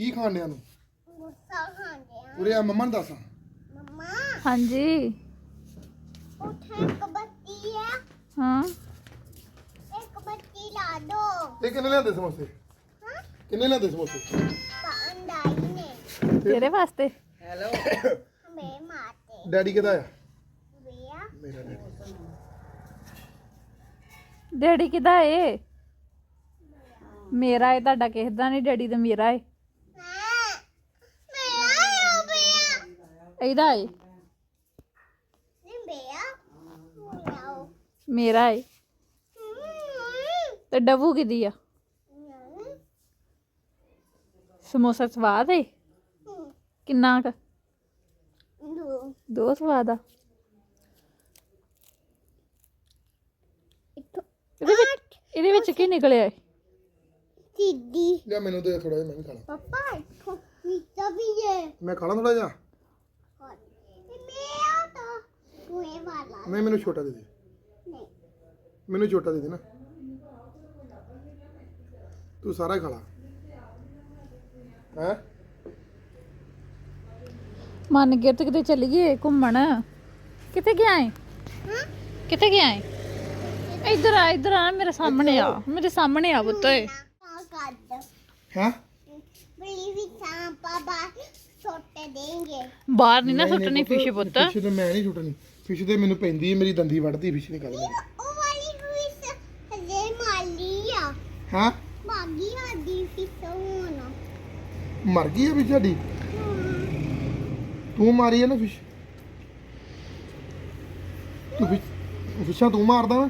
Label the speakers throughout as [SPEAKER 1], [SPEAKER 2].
[SPEAKER 1] ਕੀ ਖਾਣ ਡਿਆ ਨੂੰ?
[SPEAKER 2] ਗੁੱਸਾ ਖਾਂਦੇ ਆ
[SPEAKER 1] ਉਰੇ ਆ ਮੰਮਾ ਨੂੰ ਦੱਸ।
[SPEAKER 2] ਮਮਾ।
[SPEAKER 3] ਹਾਂਜੀ।
[SPEAKER 2] ਉੱਥੇ ਇੱਕ ਬੱਤੀ ਆ।
[SPEAKER 3] ਹਾਂ।
[SPEAKER 2] ਇੱਕ ਬੱਤੀ ਲਾ ਦੋ।
[SPEAKER 1] ਇਹ ਕਿੰਨੇ ਲਿਆਂਦੇ ਸਮੋਸੇ?
[SPEAKER 2] ਹਾਂ।
[SPEAKER 1] ਕਿੰਨੇ ਲਿਆਂਦੇ ਸਮੋਸੇ?
[SPEAKER 2] ਪਾਂਡਾਈ ਨੇ
[SPEAKER 3] ਤੇਰੇ ਵਾਸਤੇ।
[SPEAKER 2] ਹਮੇ ਮਾਤੇ।
[SPEAKER 1] ਡੈਡੀ ਕਿਹਦਾ ਆ?
[SPEAKER 2] ਵਿਆ।
[SPEAKER 1] ਮੇਰਾ ਡੈਡੀ।
[SPEAKER 3] ਡੈਡੀ ਕਿਦਾ ਏ? ਮੇਰਾ ਏ ਤੁਹਾਡਾ ਕਿਸੇ ਦਾ ਨਹੀਂ ਡੈਡੀ ਤੇ ਮੇਰਾ ਏ
[SPEAKER 2] ਹਾਂ ਮੇਰਾ ਹੋ ਗਿਆ
[SPEAKER 3] ਇਹਦਾ ਏ।
[SPEAKER 2] ਨਹੀਂ ਬਿਆ ਮਿਆਓ
[SPEAKER 3] ਮੇਰਾ ਏ। ਤੇ ਡਬੂ ਕਿਦੀ ਆ? ਸਮੋਸਾ ਸਵਾਦ ਏ? ਕਿੰਨਾ ਕ?
[SPEAKER 2] ਦੋ
[SPEAKER 3] ਦੋ ਸਵਾਦ ਆ।
[SPEAKER 2] ਇੱਕ
[SPEAKER 3] ਇਹਦੇ ਵਿੱਚ ਇਹਦੇ ਵਿੱਚ ਕੀ ਨਿਕਲਿਆ ਏ?
[SPEAKER 2] ਸਿੱਧੀ
[SPEAKER 1] ਲਿਆ ਮੈਨੂੰ ਦੇ ਥੋੜਾ ਜਿਹਾ ਮੈਂ ਵੀ ਖਾ ਲਾਂ।
[SPEAKER 2] ਪਾਪਾ ਇੱਥੋਂ ਮਿੱਟਾ ਵੀ ਹੈ
[SPEAKER 1] ਮੈਂ ਖਾ ਲਾਂ ਥੋੜਾ ਜਿਹਾ?
[SPEAKER 2] ਮੇਰਾ ਤਾਂ ਤੂੰ ਇਹ ਵਾਲਾ
[SPEAKER 1] ਨਹੀਂ ਮੈਨੂੰ ਛੋਟਾ ਦੇ ਦੇ।
[SPEAKER 2] ਨਹੀਂ।
[SPEAKER 1] ਮੈਨੂੰ ਛੋਟਾ ਦੇ ਦੇ ਨਾ। ਤੂੰ ਸਾਰਾ ਖਾ ਲਾ। ਹੈ?
[SPEAKER 3] ਮਨ ਗਿਆ ਤੇ ਕਿਤੇ ਚੱਲ ਗਏ ਘੁੰਮਣ? ਕਿੱਥੇ ਗਿਆ ਏ?
[SPEAKER 2] ਹਾਂ?
[SPEAKER 3] ਕਿੱਥੇ ਗਿਆ ਏ? ਇੱਧਰ ਆ ਇੱਧਰ ਆ ਮੇਰੇ ਸਾਹਮਣੇ ਆ। ਮੇਰੇ ਸਾਹਮਣੇ ਆ ਪੁੱਤ। ਏ
[SPEAKER 2] ਨਾ ਕੱਢ
[SPEAKER 1] ਹੈ?
[SPEAKER 2] ਬਲੀ ਵੀ ਤਾਂ ਪਾਪਾ ਛੋਟੇ ਦੇਂਗੇ।
[SPEAKER 3] ਬਾਹਰ ਨਹੀਂ ਨਾ ਸੁੱਟਣੀ ਫਿਸ਼ ਪੁੱਤ।
[SPEAKER 1] ਫਿਸ਼ ਤੇ ਮੈਂ ਨਹੀਂ ਛੁੱਟਣੀ ਫਿਸ਼ ਤੇ ਮੈਨੂੰ ਪੈਂਦੀ ਹੈ ਮੇਰੀ ਦੰਦੀ ਵੱਢਦੀ ਫਿਸ਼ ਨਿਕਲ ਮੇਰੀ
[SPEAKER 2] ਉਹ ਵਾਲੀ ਫਿਸ਼ ਹਜੇ ਮਾਲੀ ਆ।
[SPEAKER 1] ਹਾਂ?
[SPEAKER 2] ਬਾਗੀ ਆਦੀ ਫਿਸ਼ ਹੋਣਾ
[SPEAKER 1] ਮਰ ਗਈ ਹੈ ਫਿਸ਼ ਸਾਡੀ? ਤੂੰ ਮਾਰੀ ਹੈ ਨਾ ਫਿਸ਼। ਤੂੰ ਫਿਸ਼ ਫਿਸ਼ਾਂ ਤੂੰ ਮਾਰਦਾ ਨਾ।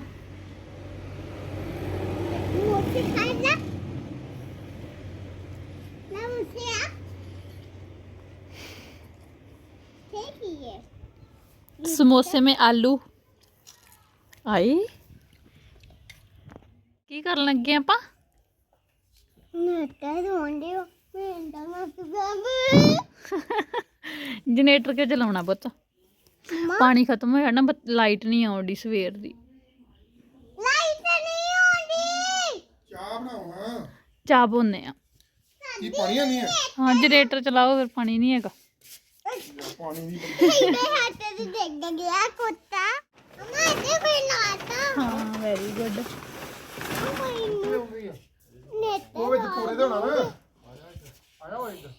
[SPEAKER 2] ਮੁੱਠੀ ਖਾਣਾ ਨਾ ਆ। ਠੀਕ ਹੀ ਹੈ?
[SPEAKER 3] ਸਮੋਸੇ ਮੇ ਆਲੂ ਆਈ ਕੀ ਕਰਨ ਲੱਗੇ ਆਪਾਂ
[SPEAKER 2] ਨੱਟਾ ਰੋਂਦੇ ਹੋ ਮੈਂ ਤਾਂ
[SPEAKER 3] ਜਨਰੇਟਰ ਕਿਉਂ ਚਲਾਉਣਾ ਪੁੱਤ? ਪਾਣੀ ਖਤਮ ਹੋਇਆ ਨਾ ਬਤ- ਲਾਈਟ ਨਹੀਂ ਆਉਂਦੀ ਸਵੇਰ ਦੀ।
[SPEAKER 2] ਲਾਈਟ ਨਹੀਂ ਆਉਂਦੀ।
[SPEAKER 1] ਚਾਹ ਬਣਾਵਾਂ
[SPEAKER 3] ਚਾਹ ਬੋਨੇ ਆ।
[SPEAKER 1] ਕੀ ਪਾਣੀ ਨਹੀਂ ਹੈ
[SPEAKER 3] ਹਾਂ ਜਨਰੇਟਰ ਚਲਾਓ ਫਿਰ ਪਾਣੀ ਨਹੀਂ ਹੈਗਾ।
[SPEAKER 1] ਪਾਣੀ ਦੀ
[SPEAKER 2] ਮੇਰੇ ਹੱਥ ਤੇ ਡਿੱਗ ਗਿਆ ਕੁੱਤਾ ਅਮਾ ਤੇ ਕੋਈ ਲਾਤਾ
[SPEAKER 3] ਹਾਂ ਵੈਰੀ ਗੁੱਡ
[SPEAKER 2] ਨੇਟ
[SPEAKER 1] ਉਹ ਵਿੱਚ ਕੋਰੇ ਦੇ ਹੋਣਾ ਨਾ ਆਇਆ ਹੋਇਆ ਇੱਧਰ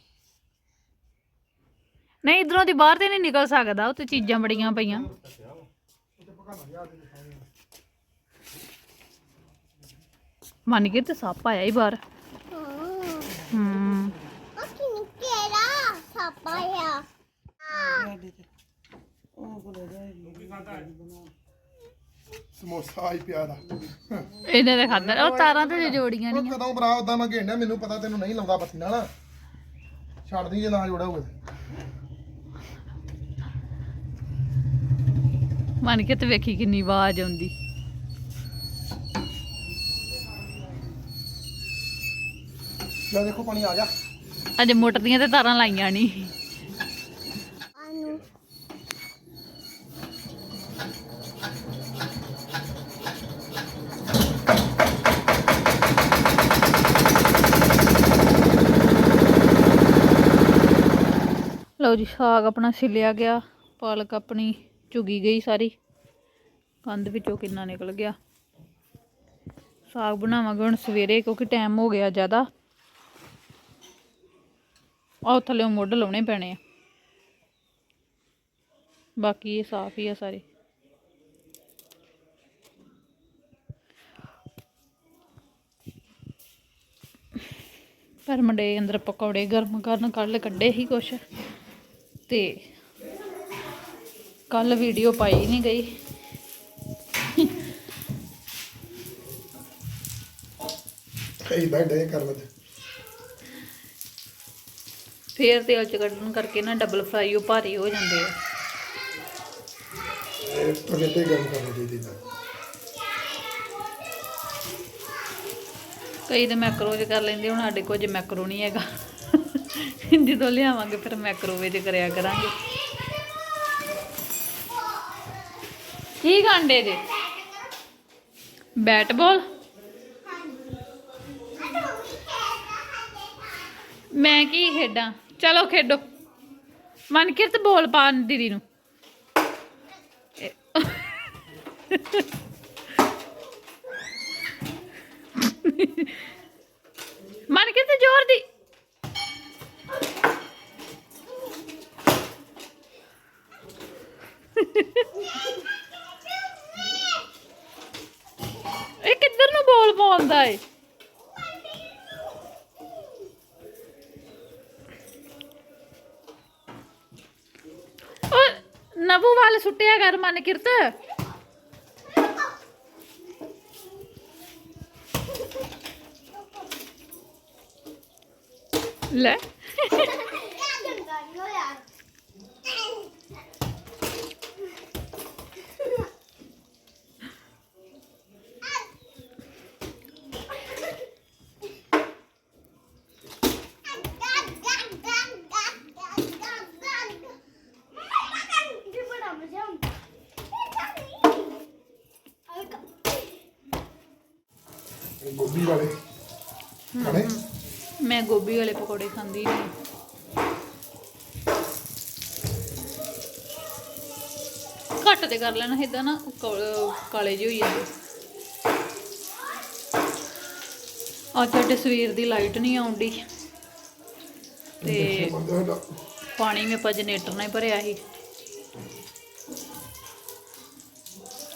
[SPEAKER 3] ਨਹੀਂ ਇਧਰੋਂ ਦੀ ਬਾਹਰ ਤੇ ਨਹੀਂ ਨਿਕਲ ਸਕਦਾ ਉੱਤੇ ਚੀਜ਼ਾਂ ਬੜੀਆਂ ਪਈਆਂ। ਮੰਨ ਕੇ ਤੇ ਸੱਪ ਆਇਆ ਹੀ ਬਾਹਰ। ਹੂੰ।
[SPEAKER 2] ਅਕੀ ਨਿਕੇਰਾ ਸਾਪਾਇਆ
[SPEAKER 1] ਸਮੋਸਾ ਆਈ ਪਿਆਰਾ।
[SPEAKER 3] ਇਹਨੇ ਤੇ ਖਾਦਾ ਉਹ ਤਾਰਾਂ ਤੇ ਜੋੜੀਆਂ
[SPEAKER 1] ਉਹ
[SPEAKER 3] ਨਹੀਂ
[SPEAKER 1] ਕਦੋਂ ਬਰਾ ਉਦਾਂ ਮੈਂ ਘੇਂਡਿਆ ਮੈਨੂੰ ਪਤਾ ਤੈਨੂੰ ਨਹੀਂ ਲਾਉਂਦਾ ਬੱਤੀ ਨਾਲ। ਛੱਡਦੀ ਜੇ ਨਾ ਜੋੜਾ ਹੋਵੇ।
[SPEAKER 3] ਮੰਨ ਕੇ ਤੇ ਵੇਖੀ ਕਿੰਨੀ ਆਵਾਜ਼ ਆਉਂਦੀ।
[SPEAKER 1] ਲੈ ਦੇਖੋ ਪਾਣੀ ਆ ਗਿਆ।
[SPEAKER 3] ਅਜੇ ਮੋਟਰ ਦੀਆਂ ਤੇ ਤਾਰਾਂ ਲਾਈਆਂ ਨਹੀਂ ਲਓ ਜੀ, ਸਾਗ ਆਪਣਾ ਸਿਲਿਆ ਗਿਆ, ਪਾਲਕ ਆਪਣੀ ਝੁਗੀ ਗਈ ਸਾਰੀ। ਕੰਧ ਵਿੱਚੋਂ ਕਿੰਨਾ ਨਿਕਲ ਗਿਆ। ਸਾਗ ਬਣਾਵਾਂਗੇ ਹੁਣ ਸਵੇਰੇ, ਕਿਉਂਕਿ ਟਾਈਮ ਹੋ ਗਿਆ ਜ਼ਿਆਦਾ। ਆਹ ਥੱਲੇ ਮੁੱਢ ਲਾਉਣੇ ਪੈਣੇ ਆ। ਬਾਕੀ ਇਹ ਸਾਫ਼ ਹੀ ਆ ਸਾਰੇ। ਪਰ ਮੰਡੇ ਅੰਦਰ ਪਕੌੜੇ ਗਰਮ ਕਰਨ ਕੱਲ ਕੱਢੇ ਹੀ ਕੁਛ। ਤੇ ਕੱਲ ਵੀਡੀਓ ਪਾਈ ਨਹੀਂ ਗਈ।
[SPEAKER 1] ਇਦਾਂ ਡੇ ਕਰ ਲੈ
[SPEAKER 3] ਫੇਰ ਤੇਲ ਚ ਕੱਢਣ ਕਰਕੇ ਨਾ ਡਬਲ ਫਰਾਈ ਉਹ ਭਾਰੀ ਹੋ ਜਾਂਦੇ ਆ।
[SPEAKER 1] ਇਹ ਤਵੇ ਤੇ ਗਰਮ ਕਰਨਾ ਚਾਹੀਦਾ। ਇਹਦਾ।
[SPEAKER 3] ਕਈ ਤਾਂ ਮੈਕਰੋ 'ਚ ਕਰ ਲੈਂਦੇ ਹੁਣ ਸਾਡੇ ਕੋਲ ਜੇ ਮੈਕਰੋ ਨਹੀਂ ਹੈਗਾ। ਜਦੋਂ ਲਿਆਵਾਂਗੇ, ਫਿਰ ਮੈਕਰੋ ਚ ਕਰਿਆ ਕਰਾਂਗੇ। ਕੀ ਗਾਂਡੇ ਜੇ? ਬੈਟ ਬਾਲ ਮੈਂ ਕੀ ਖੇਡਾਂ? ਚਲੋ ਖੇਡੋ। ਮਨਕਿਰਤ, ਬੋਲ ਪਾ ਦੀਦੀ ਨੂੰ। ਮਨਕਿਰਤ, ਜ਼ੋਰ ਦੀ। ਨੂੰ ਬੋਲ ਏ ਨਵੂ ਵਾਲ ਸੁੱਟਿਆ ਕਰ ਮਨ ਕਿਰਤ ਲੈ।
[SPEAKER 1] ਇਹ ਗੋਭੀ ਵਾਲੇ। ਖਾਣੇ?
[SPEAKER 3] ਮੈਂ ਗੋਭੀ ਵਾਲੇ ਪਕੌੜੇ ਖਾਂਦੀ ਨਹੀਂ। ਘੱਟ ਤੇ ਕਰ ਲੈਣਾ ਇਦਾਂ ਨਾ ਕਾਲੇ ਜਿਹੇ ਹੋਈ ਜਾਂਦੇ। ਅੱਜ ਸਾਡੇ ਸਵੇਰ ਦੀ ਲਾਈਟ ਨਹੀਂ ਆਉਂਦੀ ਤੇ ਪਾਣੀ ਵੀ ਆਪਾਂ ਜਨਰੇਟਰ ਨਾਲ ਹੀ ਭਰਿਆ ਸੀ।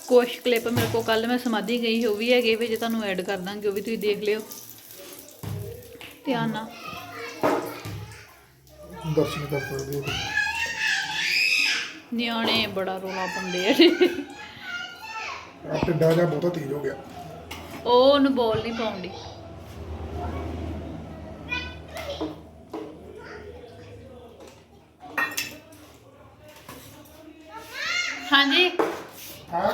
[SPEAKER 3] ਕੁਛ ਕਲਿੱਪ ਮੇਰੇ ਕੋਲ ਕੱਲ ਮੈਂ ਸਮਾਧੀ ਗਈ ਉਹ ਵੀ ਹੈਗੇ ਵੀ ਜੇ ਤੁਹਾਨੂੰ ਐਡ ਕਰ ਦਾਂਗੇ ਉਹ ਵੀ ਤੁਸੀਂ ਦੇਖ ਲਿਓ। ਧਿਆਨ ਨਾਲ।
[SPEAKER 1] ਦਰਸ਼ਨ ਕਰ ਸਕਦੇ ਹੋ।
[SPEAKER 3] ਨਿਆਣੇ ਬੜਾ ਰੋਲਾ ਪਾਉਂਦੇ ਆ
[SPEAKER 1] ਆ ਟਿੱਡਾ ਜਿਹਾ ਬਹੁਤਾ ਤੇਜ਼ ਹੋ ਗਿਆ।
[SPEAKER 3] ਉਹ ਉਹਨੂੰ ਬੋਲ ਨਹੀਂ ਪਾਉਂਦੀ। ਹਾਂਜੀ
[SPEAKER 1] ਹਾਂ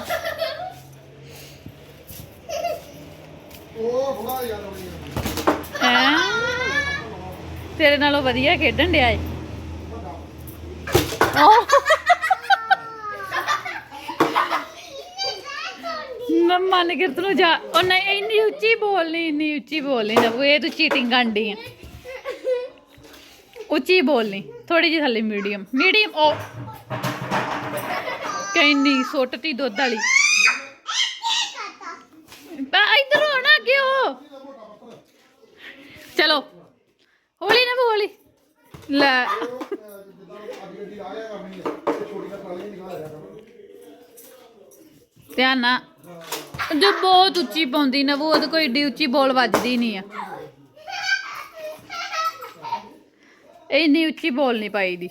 [SPEAKER 1] ਉਹ ਬੁੜਾ ਯਾਰ ਹੋ ਗਿਆ
[SPEAKER 3] ਹੈਂ? ਤੇਰੇ ਨਾਲੋਂ ਵਧੀਆ ਖੇਡਣ ਡਿਆ ਏ। ਉਹ ਮੈਂ ਮਨ ਕਿਰਤ ਨੂੰ ਜਾ ਉਹ ਨਹੀਂ ਇੰਨੀ ਉੱਚੀ ਬੋਲਨੀ ਇੰਨੀ ਉੱਚੀ ਬੋਲਨੀ ਨਾ ਇਹ ਤੂੰ ਚੀਟਿੰਗ ਕਰਦੀ ਆ। ਉੱਚੀ ਬੋਲਨੀ ਥੋੜੀ ਜਿਹੀ ਥੱਲੇ ਮੀਡੀਅਮ ਮੀਡੀਅਮ ਉਹ। ਕਹਿੰਦੀ ਸੁੱਟਤੀ ਦੁੱਧ ਵਾਲੀ। ਬਾ ਇਧਰ ਹੋ ਨਾ ਅੱਗੇ ਹੋ ਚਲੋ ਹੌਲੀ ਨਾ ਹੌਲੀ ਲੈ
[SPEAKER 1] ਅੱਜ ਗੱਡੀ ਆ ਰਿਹਾ ਕਰਨੀ ਹੈ ਤੇ ਛੋਟੀ ਦਾ ਟਰਾਲੀ ਨਿਕਾਲ ਰਿਹਾ ਲੈ।
[SPEAKER 3] ਧਿਆਨ ਨਾਲ। ਜੋ ਬਹੁਤ ਉੱਚੀ ਪਾਉਂਦੀ ਨਾ ਉਹ ਕੋਈ ਏਡੀ ਉੱਚੀ ਬੋਲ ਵੱਜਦੀ ਨਹੀਂ ਆ। ਇੰਨੀ ਉੱਚੀ ਬੋਲ ਨਹੀਂ ਪਾਈ ਦੀ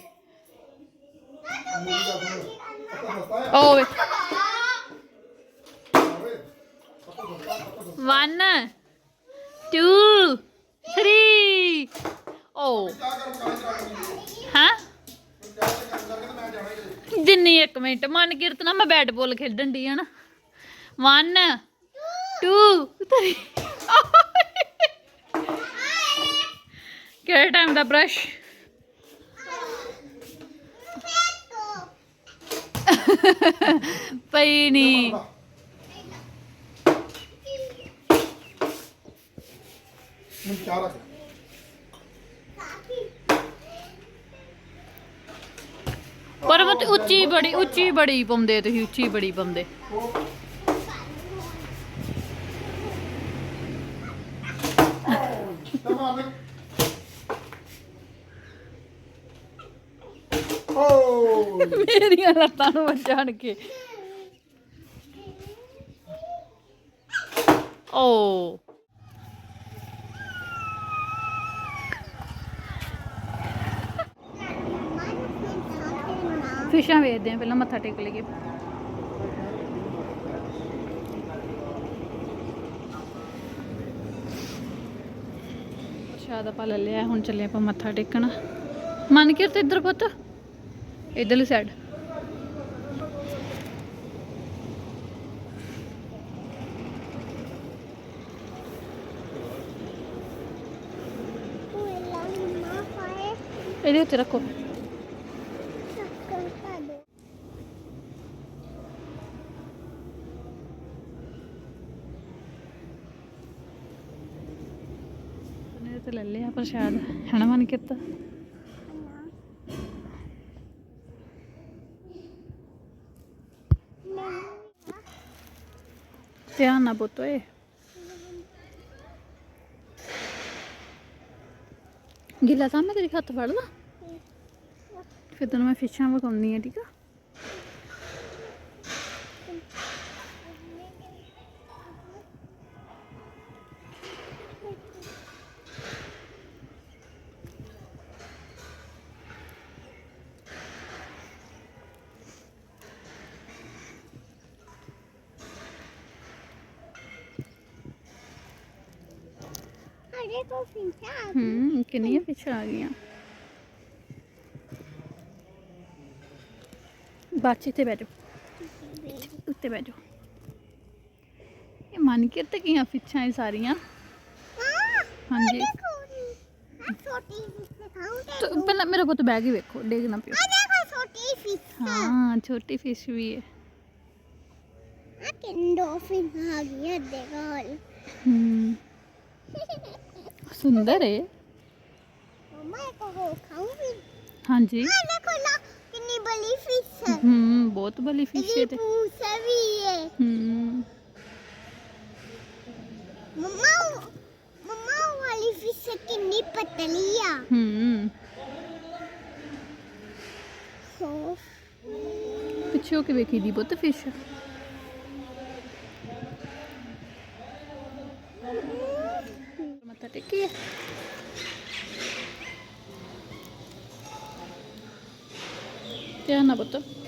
[SPEAKER 3] ਓਏ 1 2 3 ਓ। ਹਾਂ? ਜਿੰਨੀ ਇੱਕ ਮਿੰਟ, ਮਨ ਕੀਰਤ ਨਾ ਮੈਂ ਬੈਟ ਬਾਲ ਖੇਡਣ ਦੀ ਹਨਾ 1 2 3 ਕਿਹੜੇ ਟਾਈਮ ਦਾ ਬ੍ਰਸ਼ ਪਈ ਨਹੀਂ
[SPEAKER 1] ਮੈਂ ਚਾਹ ਰੱਖ।
[SPEAKER 3] ਪਰ ਉਹ ਤੇ ਉੱਚੀ ਬੜੀ ਉੱਚੀ ਬੜੀ ਪਾਉਂਦੇ ਤੁਸੀਂ ਉੱਚੀ ਬੜੀ ਪਾਉਂਦੇ ਮੇਰੀਆਂ ਲੱਤਾਂ ਨੂੰ ਵੱਜਣ ਕੇ। ਓ। ਫਿਸ਼ਾਂ ਵੇਚਦੇ ਆ, ਪਹਿਲਾਂ ਮੱਥਾ ਟੇਕ ਲਈਏ। ਪ੍ਰਸ਼ਾਦ ਆਪਾਂ ਲੈ ਲਿਆ, ਹੁਣ ਚੱਲੇ ਆਪਾਂ ਮੱਥਾ ਟੇਕਣ। ਮਨ ਕਿਰ ਤੇ ਇੱਧਰ ਪੁੱਤ, ਇਧਰਲੀ ਸਾਈਡ ਇਹਦੇ ਉੱਤੇ ਰੱਖੋ। ਇਹਦੇ ਤੇ ਲੈ ਲਿਆ ਪ੍ਰਸ਼ਾਦ। ਹਣਾ ਮਨ ਕੀਤਾ ਧਿਆਨ ਨਾਲ ਪੁੱਤ ਓਏ। ਗਿੱਲਾ ਤਾਂ ਮੈਂ ਤੇਰੇ ਹੱਥ ਫੜ ਲਾ। ਫਿਰ ਤੈਨੂੰ ਮੈਂ ਫਿਸ਼ਾਂ ਵਿਖਾਉਂਦੀ ਆ ਠੀਕ ਆ
[SPEAKER 2] ਅਰੇ ਕੋ ਫਿੰਚਾ
[SPEAKER 3] ਹੂੰ ਕਿੰਨੀਆਂ ਫਿਸ਼ਾਂ ਆ ਗਈਆਂ। ਬਾਚੇ ਤੇ ਬੈਠੋ ਉੱਤੇ ਬੈਠੋ ਇਹ ਮਨ ਕੇ ਤੇ ਕੀਆਂ ਫਿਸ਼ਾਂ ਇਹ ਸਾਰੀਆਂ? ਹਾਂਜੀ।
[SPEAKER 2] ਦੇਖੋ ਛੋਟੀ ਫਿਸ਼
[SPEAKER 3] ਪਹਿਲਾਂ ਮੇਰੇ ਕੋਲ ਤਾਂ ਬੈਗ ਹੀ ਵੇਖੋ ਡੇਗ ਨਾ ਪਿਓ।
[SPEAKER 2] ਆ ਦੇਖੋ ਛੋਟੀ ਫਿਸ਼
[SPEAKER 3] ਹਾਂ ਛੋਟੀ ਫਿਸ਼ ਵੀ ਹੈ
[SPEAKER 2] ਆ ਕਿੰਡੋ ਫਿਸ਼ ਆ ਗਈ ਅੱਦੇ ਕੋਲ।
[SPEAKER 3] ਹੂੰ। ਸੁੰਦਰ ਹੈ
[SPEAKER 2] ਮਮਾ ਕੋ ਹੋ ਖਾਉਂਗੀ
[SPEAKER 3] ਹਾਂਜੀ।
[SPEAKER 2] ਆ ਦੇਖੋ ਨਾ ਕਿੰਨੀ ਬੜੀ ਫਿਸ਼ ਹੈ।
[SPEAKER 3] ਹੂੰ ਬਹੁਤ ਬੜੀ ਫਿਸ਼ ਹੈ ਤੇ।
[SPEAKER 2] ਪੂਛ ਵੀ ਹੈ
[SPEAKER 3] ਹੂੰ।
[SPEAKER 2] ਮਮਾ ਮਮਾ ਵਾਲੀ ਫਿਸ਼ ਕਿੰਨੀ ਪਤਲੀ ਆ।
[SPEAKER 3] ਹੂੰ।
[SPEAKER 2] ਹੋ
[SPEAKER 3] ਪਿੱਛੇ ਹੋ ਕੇ ਵੇਖੀ ਦੀ ਬਹੁਤ ਫਿਸ਼ ਮੱਥਾ ਟੇਕੀ ਹੈ ਧਿਆਨ ਨਾਲ ਪੁੱਤ